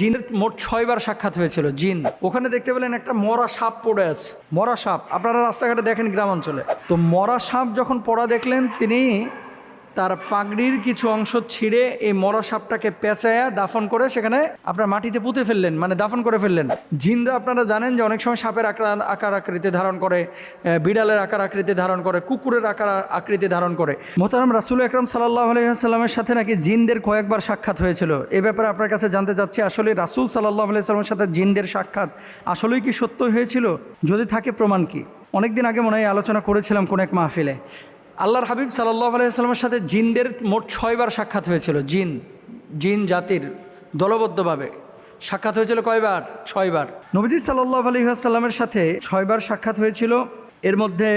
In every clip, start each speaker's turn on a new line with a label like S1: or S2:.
S1: জিনের মোট ছয়বার সাক্ষাৎ হয়েছিল, জিন। ওখানে দেখতে পেলেন একটা মরা সাপ পড়ে আছে। মরা সাপ। আপনারা রাস্তাঘাটে দেখেন গ্রামাঞ্চলে। তো মরা সাপ যখন পড়া দেখলেন, তিনি তার পাগড়ির কিছু অংশ ছিঁড়ে এই মরা সাপটাকে পেঁচায়া দাফন করে সেখানে আপনার মাটিতে পুঁতে ফেললেন মানে দাফন করে ফেললেন। জিনরা আপনারা জানেন যে অনেক সময় সাপের আকার আকার আকৃতি ধারণ করে বিড়ালের আকার আকৃতি ধারণ করে, কুকুরের আকার আকৃতি ধারণ করে। মোতারাম রাসুল একরম সাল্লাহ আলহিহাস্লামের সাথে নাকি জিনদের কয়েকবার সাক্ষাৎ হয়েছিল। এ ব্যাপারে আপনার কাছে জানতে চাচ্ছি, আসলে রাসুল সাল্লাহ আলাইস্লামের সাথে জিনদের সাক্ষাৎ আসলেই কি সত্য হয়েছিল? যদি থাকে প্রমাণ কি? অনেকদিন আগে মনে হয় আলোচনা করেছিলাম কোন এক মাহফিলে। আল্লাহর হাবিব সাল্লাহ আলাইস্লামের সাথে জিনদের মোট ছয়বার সাক্ষাৎ হয়েছিল, জিন জিন জাতির দলবদ্ধভাবে। সাক্ষাৎ হয়েছিল কয়বার? ছয়বার। নবীজি সাল্লাহ আলহিহাসাল্লামের সাথে ছয়বার সাক্ষাৎ হয়েছিল। এর মধ্যে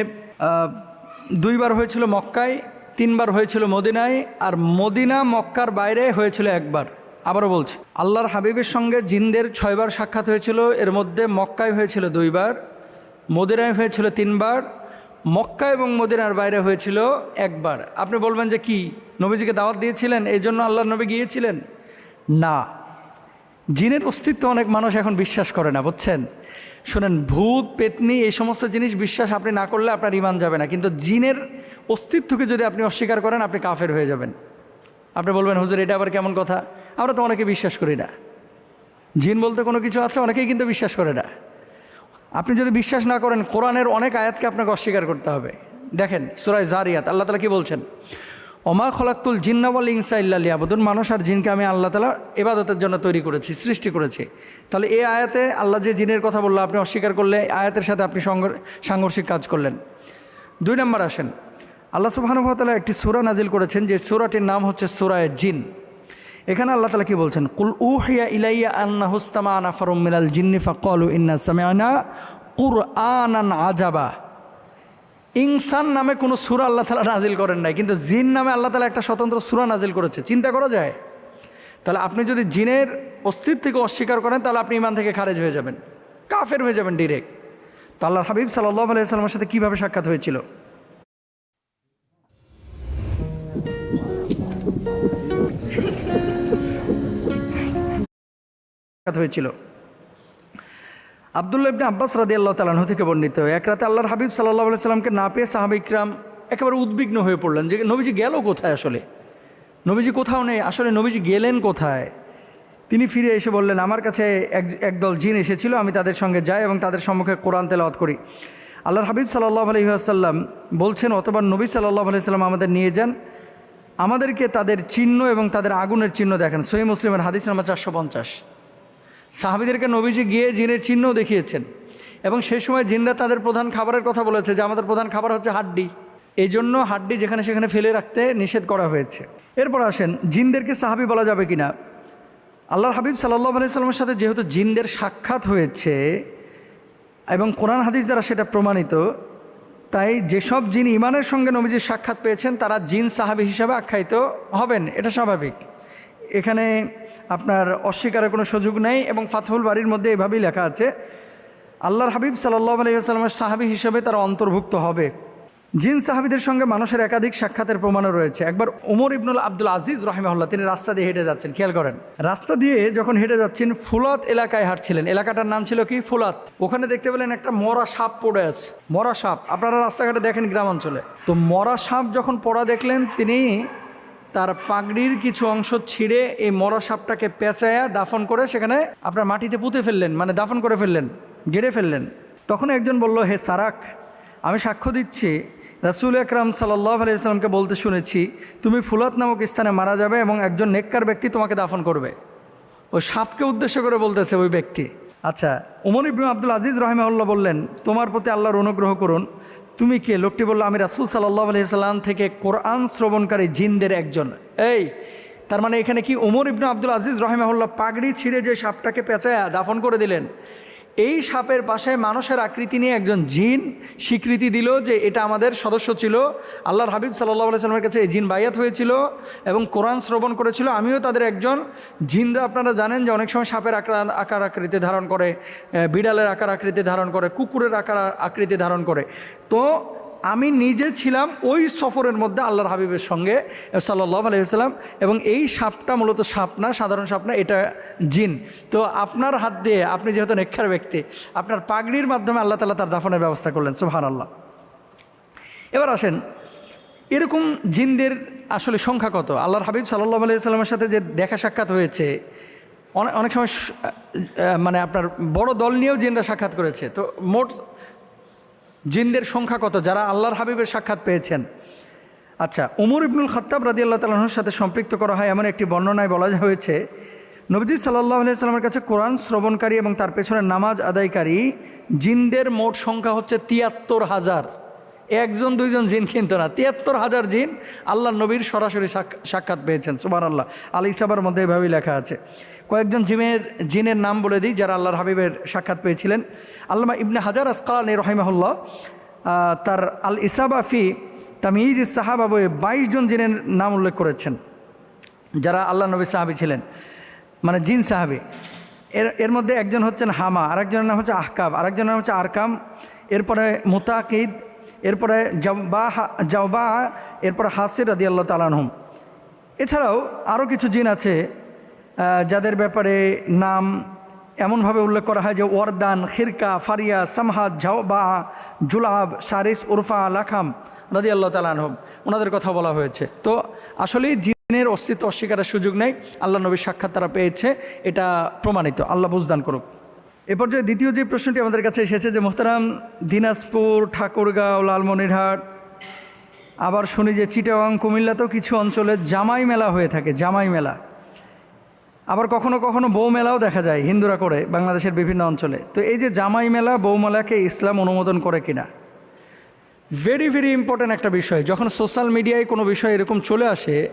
S1: দুইবার হয়েছিল মক্কায়, তিনবার হয়েছিল মদিনায়, আর মদিনা মক্কার বাইরে হয়েছিল একবার। আবারও বলছি, আল্লাহর হাবিবের সঙ্গে জিনদের ছয়বার সাক্ষাৎ হয়েছিল। এর মধ্যে মক্কায় হয়েছিল দুইবার, মদিনায় হয়েছিল তিনবার মক্কা এবং মদিনার বাইরে হয়েছিল একবার। আপনি বলবেন যে কি, নবীজিকে দাওয়াত দিয়েছিলেন, এই জন্য আল্লাহ নবী গিয়েছিলেন? না। জিনের অস্তিত্ব অনেক মানুষ এখন বিশ্বাস করে না, বুঝছেন? শুনেন, ভূত, পেতনি, এই সমস্ত জিনিস বিশ্বাস আপনি না করলে আপনার ইমান যাবে না। কিন্তু জিনের অস্তিত্বকে যদি আপনি অস্বীকার করেন, আপনি কাফের হয়ে যাবেন। আপনি বলবেন, হুজুর, এটা আবার কেমন কথা? আমরা তো অনেকে বিশ্বাস করি না। জিন বলতে কোনো কিছু আছে, অনেকেই কিন্তু বিশ্বাস করে না। আপনি যদি বিশ্বাস না করেন, কোরআনের অনেক আয়াতকে আপনাকে অস্বীকার করতে হবে। দেখেন, সুরায় জারিয়াত, আল্লাহ তালা কি বলছেন? অমা খলাক্তুল জিন্নাওয়াল ইনসা ইল্লা লিয়াবুদুন, মানুষ আর জিনকে আমি আল্লাহ তালা এবাদতের জন্য তৈরি করেছি, সৃষ্টি করেছি। তাহলে এই আয়াতে আল্লাহ যে জিনের কথা বলল, আপনি অস্বীকার করলে আয়াতের সাথে আপনি সংঘর- সাংঘর্ষিক কাজ করলেন। দুই নম্বর আসেন, আল্লাহ সুবাহানুভাতালা একটি সুরা নাজিল করেছেন, যে সুরাটির নাম হচ্ছে সুরায় জিন। এখানে আল্লাহ তালা কি বলছেন? কুল উহিয়া ইলাইয়া আন্না হুস্তামা আনা ফরম মিনাল জিন্নি ফাকলু ইন্না সামিয়ানা কুর আনান আজাবা ইনসান নামে কোনো সুরা আল্লাহ তালা নাজিল করেন নাই, কিন্তু জিন নামে আল্লাহ তালা একটা স্বতন্ত্র সুরা নাজিল করেছে। চিন্তা করা যায়? তাহলে আপনি যদি জিনের অস্তিত্বকে অস্বীকার করেন, তাহলে আপনি ইমান থেকে খারেজ হয়ে যাবেন। কাফের হয়ে যাবেন ডিরেক্ট তো আল্লাহর হাবিব সাল্লাহ আলাইসাল্লামের সাথে কীভাবে সাক্ষাৎ হয়েছিল? হয়েছিল। আবদুল্লাহ ইবনে আব্বাস রাদি আল্লাহ তালাহ থেকে বর্ণিত, এক রাতে আল্লাহর হাবিব সাল্লাহ সাল্লামকে না পেয়ে সাহাবিকরাম একেবারে উদ্বিগ্ন হয়ে পড়লেন যে, নবীজি গেল কোথায় আসলে? নবীজি কোথাও নেই, আসলে নবীজি গেলেন কোথায়? তিনি ফিরে এসে বললেন, আমার কাছে এক, একদল জিন এসেছিল, আমি তাদের সঙ্গে যাই এবং তাদের সম্মুখে কোরআন তেলাওয়াত করি। আল্লাহর হাবিব সাল্লাহ আলহিহাসাল্লাম বলছেন, অথবা নবী সাল্লাহ আলাইসাল্লাম আমাদের নিয়ে যান। আমাদেরকে তাদের চিহ্ন এবং তাদের আগুনের চিহ্ন দেখেন। সহি মুসলিমের হাদিস নাম্বার চারশো পঞ্চাশ। সাহাবিদেরকে নবীজি গিয়ে জিনের চিহ্ন দেখিয়েছেন। এবং সেই সময় জিনরা তাদের প্রধান খাবারের কথা বলেছে যে, আমাদের প্রধান খাবার হচ্ছে হাড্ডি। এই জন্য হাড্ডি যেখানে সেখানে ফেলে রাখতে নিষেধ করা হয়েছে। এরপর আসেন, জিনদেরকে সাহাবি বলা যাবে কি না আল্লাহর হাবিব সাল্লাহ আলাইসাল্লামের সাথে যেহেতু জিনদের সাক্ষাৎ হয়েছে এবং কোরআন হাদিস দ্বারা সেটা প্রমাণিত, তাই যেসব জিন ইমানের সঙ্গে নবীজির সাক্ষাৎ পেয়েছেন, তারা জিন সাহাবি হিসাবে আখ্যায়িত হবেন। এটা স্বাভাবিক। এখানে আপনার অস্বীকারের কোনো সুযোগ নেই এবং ফাতহুল বাড়ির মধ্যে এভাবেই লেখা আছে, আল্লাহর হাবিব সাল্লাহ আলহিহাস্লামের সাহাবি হিসেবে তারা অন্তর্ভুক্ত হবে। জিন সাহাবিদের সঙ্গে মানুষের একাধিক সাক্ষাতের প্রমাণও রয়েছে। একবার ওমর ইবনুল আব্দুল আজিজ রহিমাহুল্লাহ, তিনি রাস্তা দিয়ে হেঁটে যাচ্ছেন, খেয়াল করেন। রাস্তা দিয়ে যখন হেঁটে যাচ্ছেন, ফুলাত এলাকায় হাঁটছিলেন। এলাকাটার নাম ছিল কি? ফুলাত। ওখানে দেখতে পেলেন একটা মরা সাপ পড়ে আছে। মরা সাপ। আপনারা রাস্তাঘাটে দেখেন গ্রামাঞ্চলে তো মরা সাপ যখন পড়া দেখলেন, তিনি তার পাগড়ির কিছু অংশ ছিঁড়ে এই মরা সাপটাকে পেঁচায়া দাফন করে সেখানে আপনার মাটিতে পুঁতে ফেললেন মানে দাফন করে ফেললেন, গেড়ে ফেললেন। তখন একজন বলল, হে সারাক, আমি সাক্ষ্য দিচ্ছি। রাসুল আকরাম সাল্লাহ আলাইসাল্লামকে বলতে শুনেছি, তুমি ফুলাত নামক স্থানে মারা যাবে এবং একজন নেককার ব্যক্তি তোমাকে দাফন করবে। ওই সাপকে উদ্দেশ্য করে বলতেছে ওই ব্যক্তি। আচ্ছা উমর ইবনু আব্দুল আজিজ রহমাউল্লাহ বললেন, তোমার প্রতি আল্লাহর অনুগ্রহ করুন। তুমি কে? লোকটি বলল, আমি রাসুল সাল্লাহ আলি আলহিসাল্লাম থেকে কোরআন শ্রবণকারী জিনদের একজন। এই, তার মানে এখানে কি উমর ইবনু আব্দুল আজিজ রহমাউল্লাহ পাগড়ি ছিঁড়ে যে সাপটাকে পেঁচায়া দাফন করে দিলেন? এই সাপের পাশে মানুষের আকৃতি নিয়ে একজন জিন স্বীকৃতি দিল যে এটা আমাদের সদস্য ছিল। আল্লাহর হাবিব সাল্লাহ সাল্লামের কাছে এই জিন বাইয়াত হয়েছিল এবং কোরআন শ্রবণ করেছিল। আমিও তাদের একজন। জিনরা আপনারা জানেন যে অনেক সময় সাপের আকার আকার আকৃতি ধারণ করে বিড়ালের আকার আকৃতি ধারণ করে, কুকুরের আকার আকৃতি ধারণ করে। তো আমি নিজে ছিলাম ওই সফরের মধ্যে আল্লাহর হাবিবের সঙ্গে সাল্লাহ আলাইসাল্লাম এবং এই সাপটা মূলত সাপ না, সাধারণ সাপ না, এটা জিন। তো আপনার হাত দিয়ে, আপনি যেহেতু নেক্ষার ব্যক্তি, আপনার পাগড়ির মাধ্যমে আল্লাহ তালা তার দাফনের ব্যবস্থা করলেন সুহান আল্লাহ এবার আসেন, এরকম জিনদের আসলে সংখ্যা কত? আল্লাহর হাবিব সাল্লাহ আলাইসাল্লামের সাথে যে দেখা সাক্ষাৎ হয়েছে অনেক অনেক সময় মানে আপনার বড় দল নিয়েও জিনরা সাক্ষাৎ করেছে, তো মোট জিনদের সংখ্যা কত? যারা আল্লাহর হাবিবের সাক্ষাৎ পেয়েছেন। আচ্ছা উমর ইবনুল খত্তাব রাদি আল্লাহ তালাহর সাথে সম্পৃক্ত করা হয় এমন একটি বর্ণনায় বলা হয়েছে, নবজি সাল্লাহ সাল্লামের কাছে কোরআন শ্রবণকারী এবং তার পেছনে নামাজ আদায়কারী জিনদের মোট সংখ্যা হচ্ছে তিয়াত্তর হাজার। একজন, দুইজন জিন কিন্তু না। তিয়াত্তর হাজার জিন আল্লাহ নবীর সরাসরি সাক- সাক্ষাৎ পেয়েছেন সুবান আল্লাহ আলি সাবার মধ্যে এভাবেই লেখা আছে। কয়েকজন জিমের জিনের নাম বলে দিই যারা আল্লাহর হাবিবের সাক্ষাৎ পেয়েছিলেন। আল্লামা ইবনে হাজার আসকালানি রহিমাহুল্লাহ তার আল ইসাবাফি তামিজ সাহাবা বইয়ে বাইশ জন জিনের নাম উল্লেখ করেছেন, যারা আল্লাহ নবী সাহাবি ছিলেন মানে জিন সাহাবি। এর এর মধ্যে একজন হচ্ছেন হামা, আরেকজনের নাম হচ্ছে আহকাব, আরেকজনের নাম হচ্ছে আরকাম, এরপরে মুতাকিদ, এরপরে জাওবা জাওবা এরপরে হাসির রাদি আল্লাহ তালানহম এছাড়াও আরও কিছু জিন আছে যাদের ব্যাপারে নাম এমনভাবে উল্লেখ করা হয় যে ওয়ারদান, খিরকা, ফারিয়া, সামহাদ, ঝাওবা, জুলাব, সারিস, উরফা, লাখাম রাদি আল্লাহ তালানহম ওনাদের কথা বলা হয়েছে। তো আসলেই জিনের অস্তিত্ব অস্বীকারের সুযোগ নেই। আল্লাহ নবীর সাক্ষাৎ তারা পেয়েছে। এটা প্রমাণিত। আল্লাহ বুঝদান করুক। এ পর্যায়ে দ্বিতীয় যে প্রশ্নটি আমাদের কাছে এসেছে যে, মোহতারাম, দিনাজপুর, ঠাকুরগাঁও, লালমনিরহাট, আবার শুনি যে চিটাগাং, কুমিল্লাতেও কিছু অঞ্চলে জামাই মেলা হয়ে থাকে। জামাই মেলা। আবার কখনো কখনো বউ মেলাও দেখা যায় হিন্দুরা করে বাংলাদেশের বিভিন্ন অঞ্চলে। তো এই যে জামাই মেলা বউ মেলাকে ইসলাম অনুমোদন করে কিনা? ভেরি ভেরি ইম্পর্ট্যান্ট একটা বিষয়। যখন সোশ্যাল মিডিয়ায় কোনো বিষয় এরকম চলে আসে,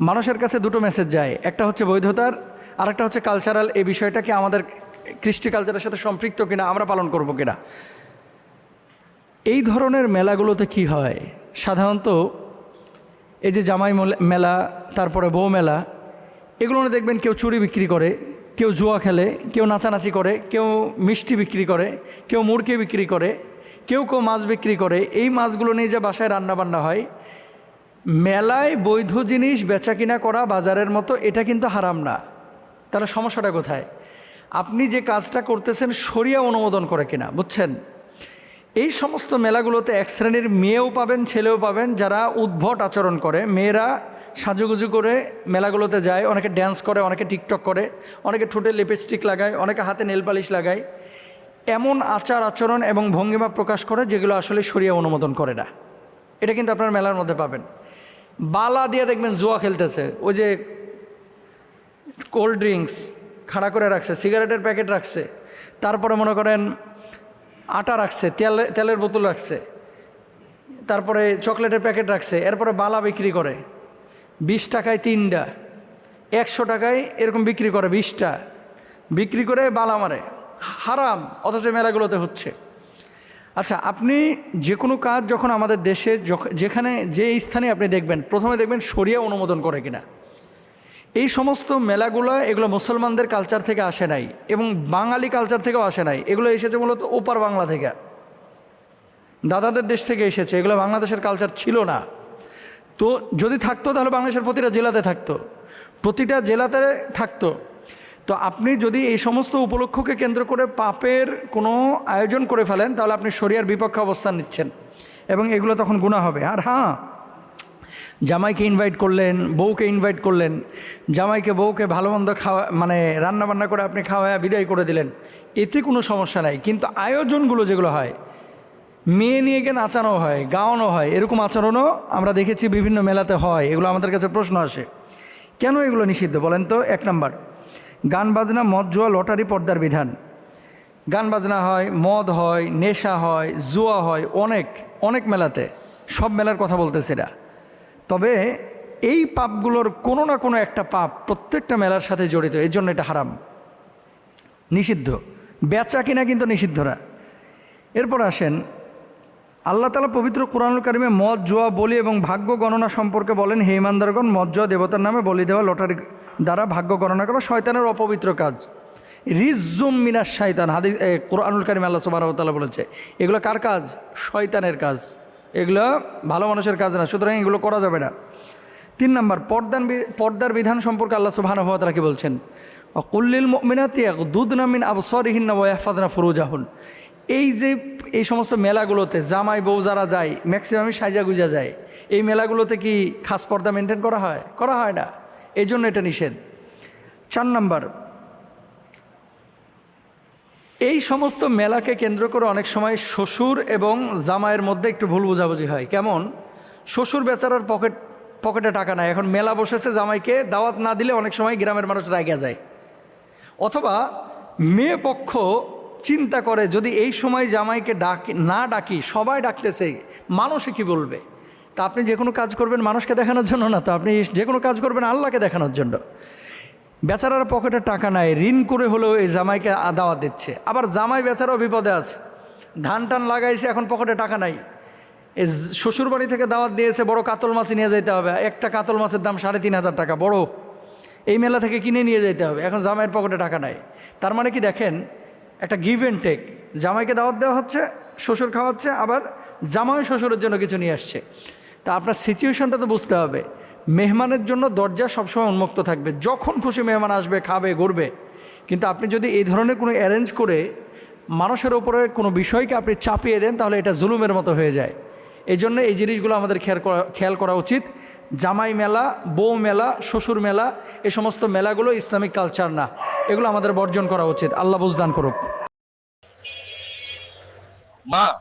S1: মানুষের কাছে দুটো মেসেজ যায়। একটা হচ্ছে বৈধতার আর একটা হচ্ছে কালচারাল এই বিষয়টাকে আমাদের কৃষ্টি কালচারের সাথে সম্পৃক্ত কিনা, আমরা পালন করব কিনা? এই ধরনের মেলাগুলোতে কি হয়? সাধারণত এই যে জামাই মলে- তারপরে বউ মেলা এগুলো দেখবেন কেউ চুরি বিক্রি করে, কেউ জুয়া খেলে, কেউ নাচানাচি করে, কেউ মিষ্টি বিক্রি করে, কেউ মুরগি বিক্রি করে, কেউ কেউ মাছ বিক্রি করে, এই মাছগুলো নিয়ে যে বাসায় রান্নাবান্না হয়, মেলায় বৈধ জিনিস বেচা কিনা করা বাজারের মতো এটা কিন্তু হারাম না। তাহলে সমস্যাটা কোথায়? আপনি যে কাজটা করতেছেন, সরিয়া অনুমোদন করে কিনা, বুঝছেন? এই সমস্ত মেলাগুলোতে এক শ্রেণির মেয়েও পাবেন, ছেলেও পাবেন, যারা উদ্ভট আচরণ করে। মেয়েরা সাজুগুজু করে মেলাগুলোতে যায়, অনেকে ড্যান্স করে, অনেকে টিকটক করে, অনেকে ঠোঁটে লিপস্টিক লাগায়, অনেকে হাতে নেল পালিশ লাগায়। এমন আচার, আচরণ এবং ভঙ্গিমা প্রকাশ করে যেগুলো আসলে সরিয়া অনুমোদন করে না। এটা কিন্তু আপনার মেলার মধ্যে পাবেন। বালা দিয়ে দেখবেন জুয়া খেলতেছে, ওই যে কোল্ড ড্রিঙ্কস খাড়া করে রাখছে সিগারেটের প্যাকেট রাখছে। তারপরে মনে করেন আটা রাখছে, তেল, তেলের বোতল রাখছে, তারপরে চকলেটের প্যাকেট রাখছে, এরপরে বালা বিক্রি করে, বিশ টাকায় তিনটা, একশো টাকায় এরকম বিক্রি করে বিশটা, বিক্রি করে বালা মারে, হারাম, অথচ মেলাগুলোতে হচ্ছে। আচ্ছা আপনি যে কোনো কাজ যখন আমাদের দেশে যখ- যেখানে, যে স্থানে আপনি দেখবেন, প্রথমে দেখবেন সরিয়া অনুমোদন করে কিনা। এই সমস্ত মেলাগুলো, এগুলো মুসলমানদের কালচার থেকে আসে নাই এবং বাঙালি কালচার থেকেও আসে নাই। এগুলো এসেছে মূলত ওপার বাংলা থেকে। দাদাদের দেশ থেকে এসেছে। এগুলো বাংলাদেশের কালচার ছিল না। তো যদি থাকতো, তাহলে বাংলাদেশের প্রতিটা জেলাতে থাকতো। প্রতিটা জেলাতে থাকতো। তো আপনি যদি এই সমস্ত উপলক্ষকে কেন্দ্র করে পাপের কোনো আয়োজন করে ফেলেন, তাহলে আপনি শরিয়ার বিপক্ষে অবস্থান নিচ্ছেন। এবং এগুলো তখন গুণা হবে। আর হ্যাঁ জামাইকে ইনভাইট করলেন, বউকে ইনভাইট করলেন, জামাইকে বউকে ভালো মন্দ খাওয়া মানে রান্না বান্না করে আপনি খাওয়া বিদায় করে দিলেন, এতে কোনো সমস্যা নাই। কিন্তু আয়োজনগুলো যেগুলো হয়, মেয়ে নিয়ে গিয়ে নাচানো হয়, গাওয়ানো হয়, এরকম আচরণও আমরা দেখেছি বিভিন্ন মেলাতে হয়, এগুলো আমাদের কাছে প্রশ্ন আসে। কেন এগুলো নিষিদ্ধ বলেন তো? এক নাম্বার, গান বাজনা, মদ জুয়া, লটারি, পর্দার বিধান। গান বাজনা হয়, মদ হয়, নেশা হয়, জুয়া হয়, অনেক অনেক মেলাতে, সব মেলার কথা বলতেছে এরা। তবে এই পাপগুলোর কোনো না কোনো একটা পাপ প্রত্যেকটা মেলার সাথে জড়িত এই জন্য এটা হারাম। নিষিদ্ধ। বেচা কিনা কিন্তু নিষিদ্ধ না। এরপর আসেন, আল্লাহ তালা পবিত্র কোরআনুল কারিমে মদ, জোয়া, বলি এবং ভাগ্য গণনা সম্পর্কে বলেন, হে ইমানদারগণ, মদ, জোয়া, দেবতার নামে বলি দেওয়া লটারি দ্বারা ভাগ্য গণনা করা শয়তানের অপবিত্র কাজ। রিজুম মিনাস শয়তান হাদিস কোরআনুল কারিম আল্লাহ সুবাহ তাল্লাহ বলেছে, এগুলো কার কাজ? শয়তানের কাজ। এগুলো ভালো মানুষের কাজ না, সুতরাং এগুলো করা যাবে না। তিন নম্বর, পর্দার পর্দার বিধান সম্পর্কে আল্লাহ তাআলা কি বলছেন? কুল্লিল মুমিনাতি ইয়াগদুদনা মিন আবসারিহিন্না ওয়া ইয়াহফাযনা ফুরুজাহুন। এই যে এই সমস্ত মেলাগুলোতে জামাই বউ যারা যায় ম্যাক্সিমামই সাজা গুজা যায়, এই মেলাগুলোতে কি খাস পর্দা মেনটেন করা হয়? করা হয় না। এই জন্য এটা নিষেধ। চার নম্বর এই সমস্ত মেলাকে কেন্দ্র করে অনেক সময় শ্বশুর এবং জামাইয়ের মধ্যে একটু ভুল বোঝাবুঝি হয়। কেমন? শ্বশুর বেচারার পকেট, পকেটে টাকা নাই। এখন মেলা বসেছে জামাইকে, দাওয়াত না দিলে অনেক সময় গ্রামের মানুষ রাগিয়া যায়। অথবা মেয়ে পক্ষ চিন্তা করে, যদি এই সময় জামাইকে ডাকি, না ডাকি, সবাই ডাকতেছে, মানুষে কি বলবে? তা আপনি যে কোনো কাজ করবেন মানুষকে দেখানোর জন্য না, তো আপনি যে কোনো কাজ করবেন আল্লাহকে দেখানোর জন্য। বেচারার পকেটে টাকা নাই, ঋণ করে হলেও এই জামাইকে দাওয়াত দিচ্ছে। আবার জামাই বেচারাও বিপদে আছে। ধান টান লাগাইছে, এখন পকেটে টাকা নাই। এই জ- শ্বশুরবাড়ি থেকে দাওয়াত দিয়েছে, বড় কাতল মাছ নিয়ে যেতে হবে। একটা কাতল মাছের দাম সাড়ে তিন হাজার টাকা, বড়। এই মেলা থেকে কিনে নিয়ে যেতে হবে, এখন জামাইয়ের পকেটে টাকা নাই। তার মানে কি দেখেন, একটা গিভ অ্যান্ড টেক জামাইকে দাওয়াত দেওয়া হচ্ছে, শ্বশুর খাওয়াচ্ছে, আবার জামাই শ্বশুরের জন্য কিছু নিয়ে আসছে। তা আপনার সিচুয়েশনটা তো বুঝতে হবে। মেহমানের জন্য দরজা সবসময় উন্মুক্ত থাকবে। যখন খুশি মেহমান আসবে, খাবে, ঘুরবে। কিন্তু আপনি যদি এই ধরনের কোনো অ্যারেঞ্জ করে মানুষের ওপরে কোনো বিষয়কে আপনি চাপিয়ে দেন, তাহলে এটা জুলুমের মতো হয়ে যায়। এই জন্য এই জিনিসগুলো আমাদের খেয়াল করা খেয়াল করা উচিত। জামাই মেলা, বউ মেলা, শ্বশুর মেলা, এ সমস্ত মেলাগুলো ইসলামিক কালচার না। এগুলো আমাদের বর্জন করা উচিত। আল্লাহ বুঝদান করুক।
S2: মা